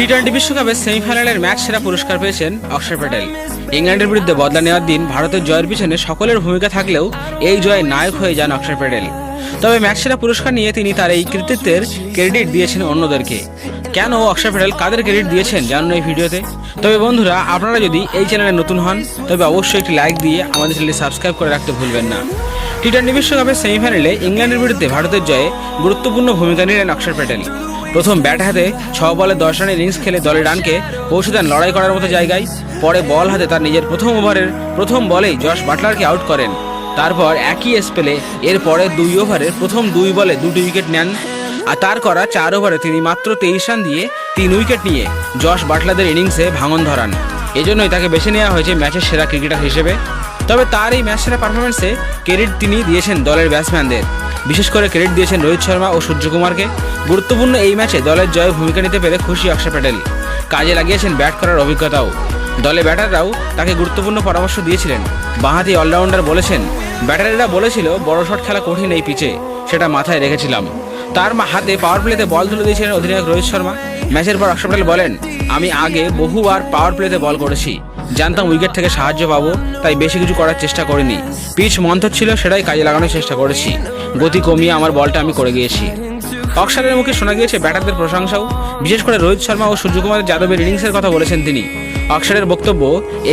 T twenty বিশ্বকাপের সেমিফাইনালের match সেরা পুরস্কার পেয়েছেন অক্ষর প্যাটেল। ইংল্যান্ডের বিরুদ্ধে বদলা নেওয়ার দিন ভারতের জয়ের পিছনে সকলের ভূমিকা থাকলেও এই জয়ে নায়ক হয়ে যান অক্ষর প্যাটেল। তবে ম্যাচ সেরা পুরস্কার নিয়ে তিনি তার এই কৃতিত্বের ক্রেডিট দিয়েছেন অন্যদেরকে। কেন অক্ষর প্যাটেল কাদের ক্রেডিট দিয়েছেন জানুন এই ভিডিওতে। তবে বন্ধুরা, আপনারা যদি এই চ্যানেলে নতুন হন, তবে অবশ্যই একটি লাইক দিয়ে আমাদের চ্যানেলটি সাবস্ক্রাইব করে রাখতে ভুলবেন না। টি টোয়েন্টি বিশ্বকাপের সেমিফাইনালে ইংল্যান্ডের বিরুদ্ধে ভারতের জয়ে গুরুত্বপূর্ণ ভূমিকা নিলেন অক্ষর প্যাটেল। প্রথম ব্যাট হাতে ছ বলে দশ রানের ইনিংস খেলে দলের রানকে পৌঁছে দেন লড়াই করার মতো জায়গায়। পরে বল হাতে তার নিজের প্রথম ওভারের প্রথম বলেই জশ বাটলারকে আউট করেন। তারপর একই স্পেলে এর পরে দুই ওভারের প্রথম দুই বলে দুটি উইকেট নেন। আর তার করা চার ওভারে তিনি মাত্র তেইশ রান দিয়ে তিন উইকেট নিয়ে জশ বাটলারদের ইনিংসে ভাঙন ধরান। এজন্যই তাকে বেছে নেওয়া হয়েছে ম্যাচের সেরা ক্রিকেটার হিসেবে। তবে তার এই ম্যাচ সেরা পারফরমেন্সে ক্রেডিট তিনি দিয়েছেন দলের ব্যাটসম্যানদের বিশেষ করে ক্রেডিট দিয়েছেন রোহিত শর্মা ও সূর্যকুমারকে গুরুত্বপূর্ণ এই ম্যাচে দলের জয়ে ভূমিকা নিতে পেরে খুশি অক্ষর প্যাটেল। কাজে লাগিয়েছেন ব্যাট করার অভিজ্ঞতাও। দলে ব্যাটাররাও তাকে গুরুত্বপূর্ণ পরামর্শ দিয়েছিলেন। বাঁহাতি অলরাউন্ডার বলেছেন, ব্যাটারেরা বলেছিল বড় শট খেলা কঠিন এই পিচে সেটা মাথায় রেখেছিলাম। তার মা হাতে পাওয়ার প্লেতে বল তুলে দিয়েছিলেন অধিনায়ক রোহিত শর্মা। ম্যাচের পর অক্ষর প্যাটেল বলেন, আমি আগে বহুবার পাওয়ার প্লেতে বল করেছি। জানতাম উইকেট থেকে সাহায্য পাবো, তাই বেশি কিছু করার চেষ্টা করিনি। পিচ মন্থর ছিল, সেটাই কাজে লাগানোর চেষ্টা করেছি। গতি কমিয়ে আমার বলটা আমি করে গিয়েছি। অক্সারের মুখে শোনা গিয়েছে ব্যাটারদের প্রশংসাও। বিশেষ করে রোহিত শর্মা ও সূর্যকুমার যাদবের ইনিংসের কথা বলেছেন তিনি। অক্ষরের বক্তব্য,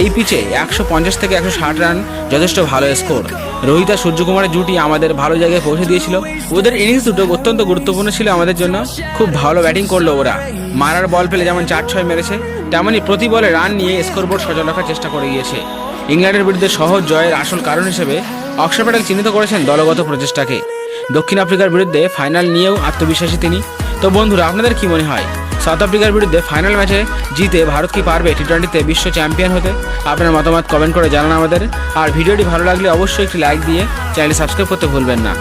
এই পিচে একশো পঞ্চাশ থেকে একশো ষাট রান, যথেষ্ট ভালো স্কোর। রোহিত আর সূর্যকুমারের জুটি আমাদের ভালো জায়গায় পৌঁছে দিয়েছিল। ওদের ইনিংস দুটো অত্যন্ত গুরুত্বপূর্ণ ছিল আমাদের জন্য। খুব ভালো ব্যাটিং করল ওরা। মারার বল পেলে যেমন চার ছয় মেরেছে তেমনই প্রতি বলে রান নিয়ে স্কোরবোর্ড সচল রাখার চেষ্টা করে গিয়েছে। ইংল্যান্ডের বিরুদ্ধে সহজ জয়ের আসল কারণ হিসেবে অক্ষর প্যাটেল চিহ্নিত করেছেন দলগত প্রচেষ্টাকে। দক্ষিণ আফ্রিকার বিরুদ্ধে ফাইনাল নিয়েও আত্মবিশ্বাসী তিনি। তো বন্ধুরা, আপনাদের কি মনে হয়? সাউথ আফ্রিকার বিরুদ্ধে ফাইনাল ম্যাচে জিতে ভারত কি পারবে টি টোয়েন্টিতে বিশ্ব চ্যাম্পিয়ন হতে? আপনার মতামত কমেন্ট করে জানান আমাদের। আর ভিডিওটি ভালো লাগলে অবশ্যই একটি লাইক দিয়ে চ্যানেলটি সাবস্ক্রাইব করতে ভুলবেন না।